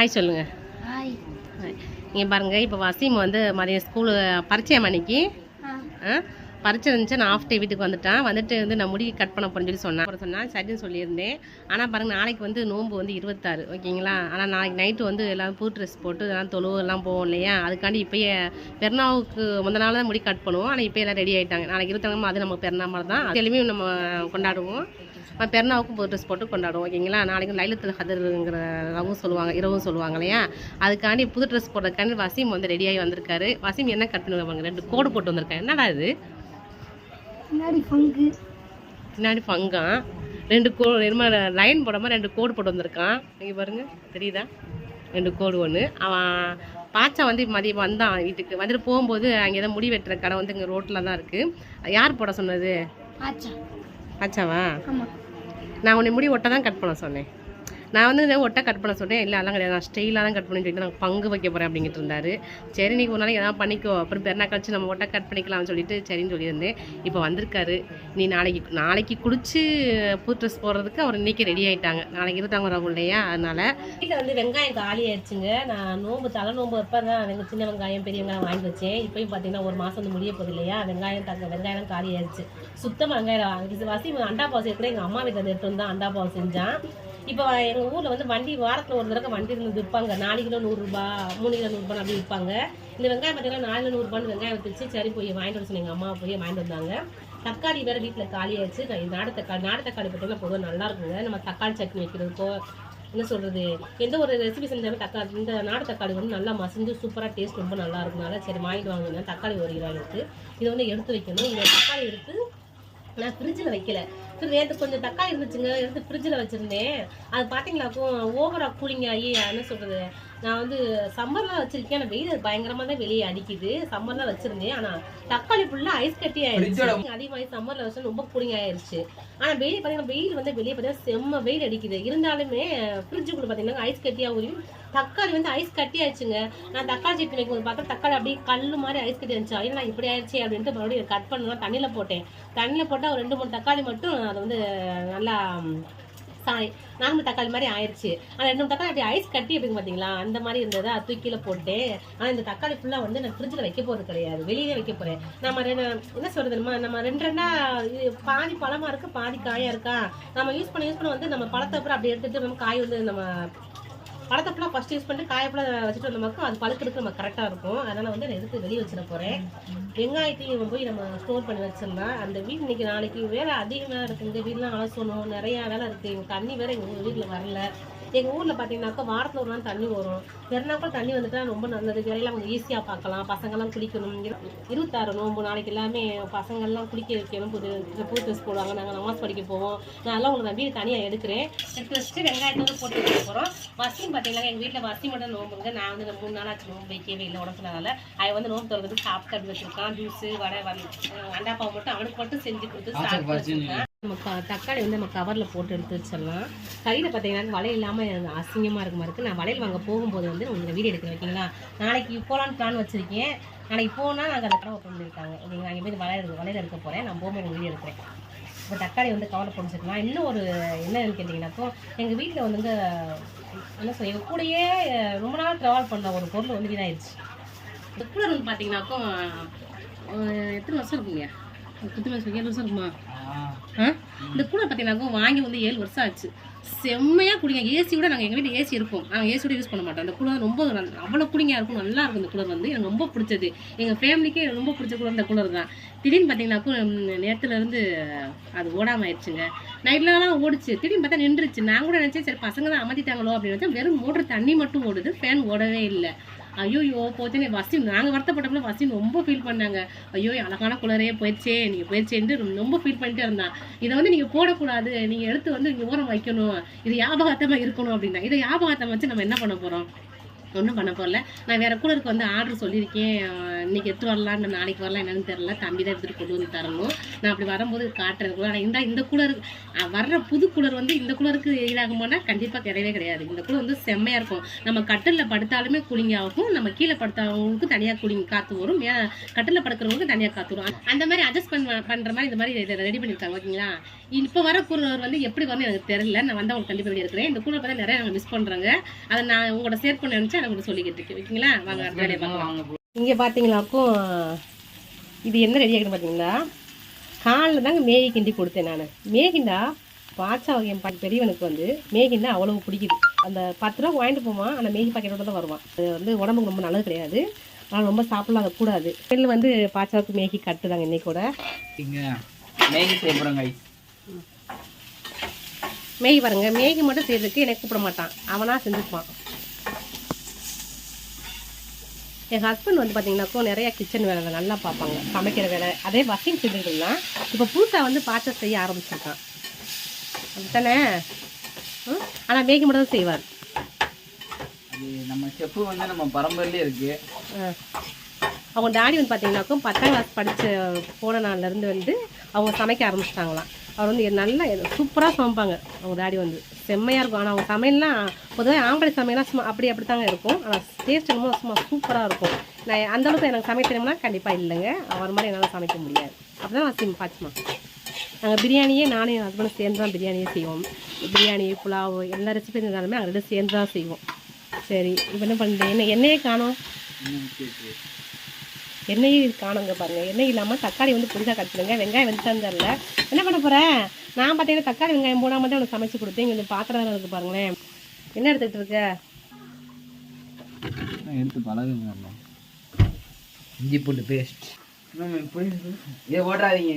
Hi சொல்லுங்கள் hi இங்கே பாருங்கள் இப்போ வசீம் வந்து மதியம் ஸ்கூலு பரிச்சயம் அன்னைக்கு. ஆ? பறிச்சிருந்துச்சு நான் ஆஃப் டே வீட்டுக்கு வந்துட்டேன். வந்துட்டு வந்து நான் முடி கட் பண்ண போறேன்னு சொல்லி சொன்னேன் அப்புறம் சொன்னேன் சரின்னு சொல்லியிருந்தேன். ஆனால் பாருங்கள் நாளைக்கு வந்து நோன்பு வந்து இருபத்தாறு ஓகேங்களா? ஆனால் நாளைக்கு நைட்டு வந்து எல்லாம் புது ட்ரெஸ் போட்டு எல்லாம் தொழுவு எல்லாம் போவோம் இல்லையா? அதுக்காண்டி இப்போயே பெருநாவுக்கு முந்த நாள் தான் முடி கட் பண்ணுவோம். ஆனால் இப்போ எல்லாம் ரெடி ஆகிட்டாங்க நாளைக்கு இருபத்தாங்க அது நம்ம பெருநா மாதிரி தான். அதுலையுமே நம்ம கொண்டாடுவோம். நம்ம பெருநாவுக்கும் புது ட்ரெஸ் போட்டு கொண்டாடுவோம் ஓகேங்களா? நாளைக்கு லைலத்தில் ஹதருங்கிறவும் சொல்லுவாங்க இரவும் சொல்லுவாங்க இல்லையா? அதுக்காண்டி புது ட்ரெஸ் போடுறதுக்காண்டி வசீம் வந்து ரெடியாகி வந்திருக்காரு. வசீம் என்ன கட் பண்ணுவாங்க ரெண்டு கோடு போட்டு வந்திருக்காரு. என்னடா இது? முன்னாடி பங்கு. பின்னாடி பங்கான் ரெண்டு கோ என்னமா லைன் போடாமல் ரெண்டு கோடு போட்டு வந்திருக்கான். நீங்கள் பாருங்க தெரியுதா? ரெண்டு கோடு ஒன்று அவன் பாச்சா வந்து மதியம் வந்தான் வீட்டுக்கு. வந்துட்டு போகும்போது அங்கே தான் முடி வெட்டுற கடை வந்து இங்கே ரோட்டில் தான் இருக்குது யார் போட சொன்னது? பாச்சாவா? நான் உன்னை முடி ஒட்ட தான் கட் பண்ண சொன்னேன். நான் வந்து ஒட்டை கட் பண்ண சொன்னேன் இல்லை அதெல்லாம் கிடையாது. நான் ஸ்டைலாக தான் கட் பண்ணி சொல்லிட்டு நாங்கள் பங்கு வைக்க போகிறேன் அப்படிங்கிட்டு இருந்தாரு. சரி நீ ஒரு நாளைக்கு எதாவது பண்ணிக்கோ. அப்புறம் பெருநா கழிச்சு நம்ம ஒட்டை கட் பண்ணிக்கலாம்னு சொல்லிட்டு சரின்னு சொல்லியிருந்தேன். இப்போ வந்திருக்காரு. நீ நாளைக்கு நாளைக்கு குளிச்சு புது ட்ரெஸ் போடுறதுக்கு அவர் இன்னைக்கு ரெடி ஆயிட்டாங்க. நாளைக்கு இருந்தாங்க ரகு இல்லையா? அதனால வீட்டில் வந்து வெங்காயம் காலி ஆயிடுச்சுங்க. நான் நோம்பு தலை நோம்பு வைப்பேன் தான் எங்கள் சின்ன வெங்காயம் பெரிய வெங்காயம் வாங்கி வச்சேன். இப்போயும் பார்த்தீங்கன்னா ஒரு மாதம் வந்து முடிய போகுது இல்லையா? வெங்காயம் தங்க வெங்காயம் காலி ஆயிடுச்சு. சுத்தமாக வெங்காயம் இது வாசி அண்டா பாவம் சேர்க்குற எங்கள் அம்மா வீட்டில் எடுத்து வந்தால் அண்டா பாவம் செஞ்சான். இப்போ எங்கள் ஊரில் வந்து வண்டி வாரத்தில் ஒரு தடவை வண்டி இருந்து விற்பாங்க. நாலு கிலோ நூறுரூபா மூணு கிலோ நூறுரூபா அப்படி விற்பாங்க. இந்த வெங்காயம் பார்த்தீங்கன்னா நாலு நூறுரூபான்னு வெங்காயம் வச்சு சரி போய் வாங்கிட்டு வர சொன்னேன். எங்கள் அம்மா போய் வாங்கிட்டு வந்தாங்க. தக்காளி வேறு வீட்டில் காலி ஆயிடுச்சு. நான் நாடு தக்காளி நாடு தக்காளி பார்த்தீங்கன்னா பொதுவாக நல்லா இருக்குங்க. நம்ம தக்காளி சட்னி வைக்கிறதுக்கோ என்ன சொல்கிறது எந்த ஒரு ரெசிபி செஞ்சாலும் தக்காளி இந்த நாடு தக்காளி வந்து நல்லா மசிஞ்சு சூப்பராக டேஸ்ட் ரொம்ப நல்லா இருக்கனால சரி வாங்கிட்டு வாங்கினேன் தக்காளி ஒரு கிலோ எடுத்து. இதை வந்து எடுத்து வைக்கணும். இந்த தக்காளி எடுத்து நான் ஃப்ரிட்ஜில் வைக்கல. நேற்று கொஞ்சம் தக்காளி இருந்துச்சுங்க எடுத்து ஃப்ரிட்ஜில் வச்சுருந்தேன். அது பார்த்தீங்களாக்கும் ஓவராக கூலிங் ஆகி என்ன சொல்கிறது நான் வந்து சம்மர்லாம் வச்சிருக்கேன் ஆனால் வெயில் பயங்கரமாக தான் வெளியே அடிக்குது. சம்மர்லாம் வச்சிருந்தேன் ஆனால் தக்காளி ஃபுல்லாக ஐஸ் கட்டி ஆயிடுச்சு அதிகமாகி சம்மரில் வச்சு ரொம்ப கூலிங் ஆயிடுச்சு ஆனால் வெயில் பார்த்தீங்கன்னா வெயில் வந்து வெளியே பார்த்தீங்கன்னா செம்ம வெயில் அடிக்குது. இருந்தாலுமே ஃப்ரிட்ஜுக்குள்ள பார்த்தீங்கன்னா ஐஸ் கட்டியாக உரியும் தக்காளி வந்து ஐஸ் கட்டி ஆயிடுச்சுங்க நான் தக்காளி சட்னி வைக்கும்போது பார்த்தா தக்காளி அப்படியே கல்லு மாதிரி ஐஸ் கட்டி இருந்துச்சு. ஐயோ நான் இப்படி ஆயிடுச்சு அப்படின்ட்டு மறுபடியும் கட் பண்ணலாம் தண்ணியில் போட்டேன். தண்ணியில் போட்டால் ஒரு ரெண்டு மூணு தக்காளி மட்டும் அது வந்து நல்லா சாய் நார்மல் தக்காளி மாதிரி ஆயிடுச்சு. ஆனால் ரெண்டு மூணு தக்காளி அப்படி ஐஸ் கட்டி எப்படி பார்த்தீங்களா? அந்த மாதிரி இருந்தது அது போட்டேன். ஆனால் இந்த தக்காளி ஃபுல்லாக வந்து நான் ஃப்ரிட்ஜில் வைக்க போகிறது கிடையாது. வெளியே வைக்க போகிறேன் நம்ம ரெண்டு என்ன சொல்கிறதுமா நம்ம ரெண்டு ரெண்டா இது பாதி பழமாக இருக்குது பாதி காயாக இருக்கா? நம்ம யூஸ் பண்ண யூஸ் பண்ண வந்து நம்ம பழத்தை அப்புறம் அப்படி எடுத்துகிட்டு நம்ம காய் வந்து நம்ம பழத்தை ஃபுல்லாக ஃபஸ்ட் யூஸ் பண்ணிட்டு காயப்பெல்லாம் வச்சுட்டு வந்தோம்னாக்கா அது பழுக்கிறதுக்கு நம்ம கரெக்டாக இருக்கும். அதனால் வந்து நான் எடுத்து வெளியே வச்சிட போகிறேன் வெங்காயத்தையும் போய் நம்ம ஸ்டோர் பண்ணி வச்சிருந்தா அந்த வீடு இன்னைக்கு நாளைக்கு வேலை அதிகமாக இருக்குது இந்த வீடெலாம் அலசணும் நிறையா வேலை இருக்குது தண்ணி வேறு எங்கள் வீட்டில் வரல. எங்கள் ஊரில் பார்த்தீங்கன்னாக்கா வாரத்தில் ஒரு நாள் தண்ணி வரும். பெருநாட்கள் தண்ணி வந்துட்டா ரொம்ப நல்லது. வேலையெல்லாம் கொஞ்சம் ஈஸியாக பார்க்கலாம். பசங்கள்லாம் குளிக்கணும். இரு- இருபத்தாறு நோம்பு நாளைக்கு எல்லாமே பசங்கள்லாம் குளிக்க வைக்கணும். புது புது ட்ரெஸ் போடுவாங்க. நாங்கள் நமாஸ் படிக்க போவோம். நான் எல்லாம் உங்களுக்கு நான் வீடு தனியாக எடுக்கிறேன். எடுத்து வச்சுட்டு வெங்காயத்தை வந்து போட்டு வைக்க போகிறோம் வசியம் பார்த்தீங்கன்னா எங்கள் வீட்டில் வசி மட்டும் நோம்புங்க நான் வந்து மூணு நாள் ஆச்சு நோம்பு வைக்கவே இல்லை உடம்புனால. அவன் வந்து நோம்பு திறந்து சாப்பிட்டு வச்சிருக்கான். ஜூஸு வடை வந்து அண்டா பாவு மட்டும் அவனுக்கு மட்டும் செஞ்சு கொடுத்து சாப்பிட்டு வச்சிருக்கான். நம்ம தக்காளி வந்து நம்ம கவரில் போட்டு எடுத்து வச்சிடலாம். கையில் பார்த்தீங்கன்னா வலை இல்லாமல் அசிங்கமாக இருக்குமா இருக்குது நான் வளையல் வாங்க போகும்போது வந்து உங்களுக்கு வீடியோ எடுக்கிறேன் ஓகேங்களா? நாளைக்கு போகலான்னு பிளான் வச்சுருக்கேன். நாளைக்கு போனால் நாங்கள் அதை கடை ஓப்பன் பண்ணியிருக்காங்க ஓகேங்களா? அங்கே போய் வளையல் எடுக்க வளையல் எடுக்க போகிறேன் நான் போகும்போது வீடியோ எடுக்கிறேன். இப்போ தக்காளி வந்து கவரில் போட்டு இன்னும் ஒரு என்னன்னு கேட்டிங்கன்னாக்கோ எங்கள் வீட்டில் வந்து என்ன சொல்ல எங்கள் கூடயே ரொம்ப நாள் ட்ராவல் பண்ண ஒரு பொருள் வந்து வீணாயிடுச்சு. இந்த கூலர் வந்து பார்த்தீங்கன்னாக்கோ எத்தனை வருஷம் இருக்குங்க? எத்தனை வருஷம் ஏழு வருஷம் இருக்குமா? இந்த கூலர் பார்த்தீங்கன்னாக்கும் வாங்கி வந்து ஏழு வருஷம் ஆச்சு. செம்மையாக குடிங்க. ஏசி கூட நாங்கள் எங்கள் வீட்டில் ஏசி இருக்கும் நாங்கள் ஏசி கூட யூஸ் பண்ண மாட்டோம். அந்த கூலர் ரொம்ப அவ்வளோ குடிங்க இருக்கும் நல்லா இருக்கும் இந்த கூலர் வந்து. எனக்கு ரொம்ப பிடிச்சது. எங்கள் ஃபேமிலிக்கே ரொம்ப பிடிச்ச கூலர் இந்த கூலர் தான். திடீர்னு பார்த்தீங்கன்னாக்கா நேரத்தில் இருந்து அது ஓடாமல் ஆயிடுச்சுங்க. நைட்லலாம் ஓடிச்சு. திடீர்னு பார்த்தா நின்றுச்சு. நான் கூட நினச்சேன் சரி பசங்க தான் அமர்த்திட்டாங்களோ அப்படின்னு நினச்சா வெறும் மோட்டர் தண்ணி மட்டும் ஓடுது. ஃபேன் ஓடவே இல்லை. ஐயோ போச்சுன்னு வசீம் நாங்கள் வருத்தப்பட்டப்பல வசீம் ரொம்ப ஃபீல் பண்ணாங்க. ஐயோ அழகான குளரே போயிடுச்சே நீங்கள் போயிடுச்சேன்ட்டு ரொம்ப ஃபீல் பண்ணிட்டே இருந்தான் இதை வந்து நீங்கள் போடக்கூடாது நீங்கள் எடுத்து வந்து இங்கே ஓரம் வைக்கணும் இது ஞாபகத்தமாக இருக்கணும் அப்படின்னா இதை ஞாபகத்தை வச்சு நம்ம என்ன பண்ண போகிறோம் ஒன்றும் பண்ண போகல நான் வேறு கூலருக்கு வந்து ஆர்டர் சொல்லியிருக்கேன். இன்றைக்கி எடுத்து வரலாம் நான் நாளைக்கு வரலாம் என்னென்னு தெரில தம்பி தான் எடுத்துகிட்டு கொண்டு வந்து தரணும். நான் அப்படி வரும்போது காட்டுறது கூட. ஆனால் இந்த இந்த கூலர் வர்ற புது கூலர் வந்து இந்த கூலருக்கு ஈடாகுமானா கண்டிப்பாக கிடையவே கிடையாது. இந்த கூலர் வந்து செம்மையாக இருக்கும். நம்ம கட்டிலில் படுத்தாலுமே கூலிங் ஆகும். நம்ம கீழே படுத்தவங்களுக்கு தனியாக கூலிங் காற்று வரும். மே கட்டிலில் படுக்கிறவங்களுக்கு தனியாக காற்று வரும். அந்த மாதிரி அட்ஜஸ்ட் பண்ண பண்ணுற மாதிரி இந்த மாதிரி இதை ரெடி பண்ணியிருக்காங்க ஓகேங்களா? இப்போ வர கூலர் வந்து எப்படி வரணும் எனக்கு தெரியல. நான் வந்து அவங்க கண்டிப்பாக இருக்கிறேன் இந்த கூலர் பார்த்தா நிறையா நாங்கள் மிஸ் பண்ணுறாங்க அதை நான் உங்களோட ஷேர் பண்ண நினச்சா எனக்கு சொல்லிக்கிட்டு இருக்கேன். ஓகேங்களா? வாங்க அடுத்த வேலையை பார்க்கலாம். இங்கே பார்த்தீங்களாக்கும் இது என்ன ரெடி ஆகிடும் பார்த்தீங்களா காலில் தாங்க மேகி கிண்டி கொடுத்தேன் நான். மேகிண்டா பாச்சா என் பாட்டி பெரியவனுக்கு வந்து மேகிண்டா அவ்வளவு பிடிக்குது. அந்த பத்து ரூபா வாங்கிட்டு போமா அந்த மேகி பாக்கெட்டோட தான் வருவான். அது வந்து உடம்புக்கு ரொம்ப நல்லது கிடையாது. ஆனால் ரொம்ப சாப்பிடலாம் கூடாது. வெளில வந்து பாச்சாவுக்கு மேகி கட்டுதாங்க இன்னைக்கு கூட. மேகி பாருங்க மேகி மட்டும் செய்யறதுக்கு எனக்கு கூப்பிட மாட்டான். அவனா செஞ்சுப்பான் என் ஹஸ்பண்ட் வந்து பார்த்தீங்கன்னாக்கோ நிறைய கிச்சன் வேலை நல்லா பார்ப்பாங்க. சமைக்கிற வேலை அதே வசிங் செஞ்சுட்டு இருந்தான் இப்போ புதுசாக வந்து பாச்சை செய்ய ஆரம்பிச்சிருக்கான். அப்படித்தானே? ஆனால் மேகி மட்டும் தான் செய்வார். நம்ம செஃப்பு வந்து நம்ம பரம்பரையிலே இருக்கு. அவங்க டாடி வந்து பார்த்தீங்கன்னாக்கோ பத்தாம் கிளாஸ் படித்த போன நாள்லேருந்து வந்து அவங்க சமைக்க ஆரம்பிச்சிட்டாங்களாம். அவர் வந்து நல்லா சூப்பராக சமைப்பாங்க. அவங்க டாடி வந்து. செம்மையாக இருக்கும். ஆனால் அவங்க சமையல்லாம் பொதுவாக ஆம்பளை சமையல்லாம் சும்மா அப்படி அப்படி தாங்க இருக்கும். ஆனால் டேஸ்ட் என்னமோ சும்மா சூப்பராக இருக்கும். நான் அந்த அளவுக்கு எனக்கு சமைக்க கண்டிப்பாக இல்லைங்க. அவர் மாதிரி என்னால் சமைக்க முடியாது. அப்படி தான் நான் சிம் பாச்சுமா நாங்கள் பிரியாணியே நானும் என் ஹஸ்பண்டும் சேர்ந்து தான் பிரியாணியே செய்வோம். பிரியாணி புலாவ் எல்லா ரெசிபி இருந்தாலுமே அங்கே ரெண்டு சேர்ந்து தான் செய்வோம். சரி இப்போ என்ன பண்ணுறேன் என்ன என்னையே காணும். இன்னும் கேக்கு. எண்ணெய் காணுங்க பாருங்க. எண்ணெய் இல்லாமல் தக்காளி வந்து புதுசாக கட் பண்ணுங்க வெங்காயம் வந்து தந்துடல என்ன பண்ண போகிறேன் நான் பார்த்தீங்கன்னா தக்காளி வெங்காயம் போனால் மட்டும் உனக்கு சமைச்சு கொடுத்தேன். இங்கே வந்து பாத்திரம் வேற இருக்கு பாருங்களேன். என்ன எடுத்துக்கிட்டு இருக்க? எடுத்து பழகுங்க. இஞ்சி பூண்டு பேஸ்ட் ஏ ஓட்டாதீங்க